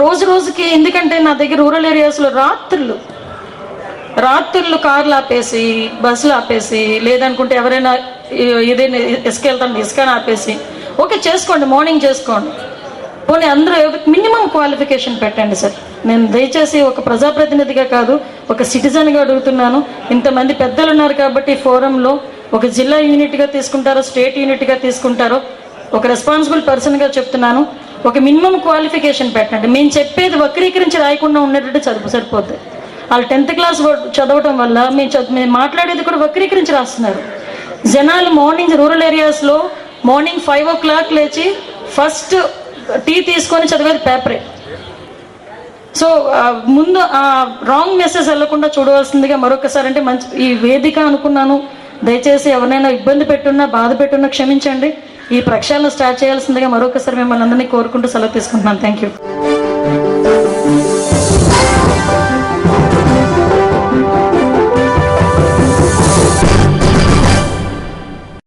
రోజు రోజుకి ఎందుకంటే నా దగ్గర రూరల్ ఏరియాస్లో రాత్రులు రాత్రులు కార్లు ఆపేసి బస్సులు ఆపేసి లేదనుకుంటే ఎవరైనా ఏదైనా ఇసుకెళ్తాను ఇసుకని ఆపేసి ఓకే చేసుకోండి మార్నింగ్ చేసుకోండి. పోనీ అందరూ మినిమం క్వాలిఫికేషన్ పెట్టండి సార్. నేను దయచేసి ఒక ప్రజాప్రతినిధిగా కాదు ఒక సిటిజన్గా అడుగుతున్నాను. ఇంతమంది పెద్దలు ఉన్నారు కాబట్టి ఫోరంలో ఒక జిల్లా యూనిట్గా తీసుకుంటారో స్టేట్ యూనిట్గా తీసుకుంటారో ఒక రెస్పాన్సిబుల్ పర్సన్గా చెప్తున్నాను. ఒక మినిమం క్వాలిఫికేషన్ పెట్టండి. మేము చెప్పేది వక్రీకరించి రాయకుండా ఉండేటట్టు చదువు సరిపోద్ది. వాళ్ళు టెన్త్ క్లాస్ చదవటం వల్ల మేము చదువు మేము మాట్లాడేది కూడా వక్రీకరించి రాస్తున్నారు. జనాలు మార్నింగ్ రూరల్ ఏరియాస్లో మార్నింగ్ ఫైవ్ ఓ క్లాక్ లేచి ఫస్ట్ టీ తీసుకొని చదివేది పేపరే. సో ముందు ఆ రాంగ్ మెసేజ్ వెళ్ళకుండా చూడవలసిందిగా మరొకసారి అంటే మంచి ఈ వేదిక అనుకున్నాను. దయచేసి ఎవరైనా ఇబ్బంది పెట్టున్నా బాధ పెట్టున్నా క్షమించండి. ఈ ప్రక్షాళన స్టార్ట్ చేయాల్సిందిగా మరొకసారి మిమ్మల్ని అందరినీ కోరుకుంటూ సెలవు తీసుకుంటున్నాను. Thank you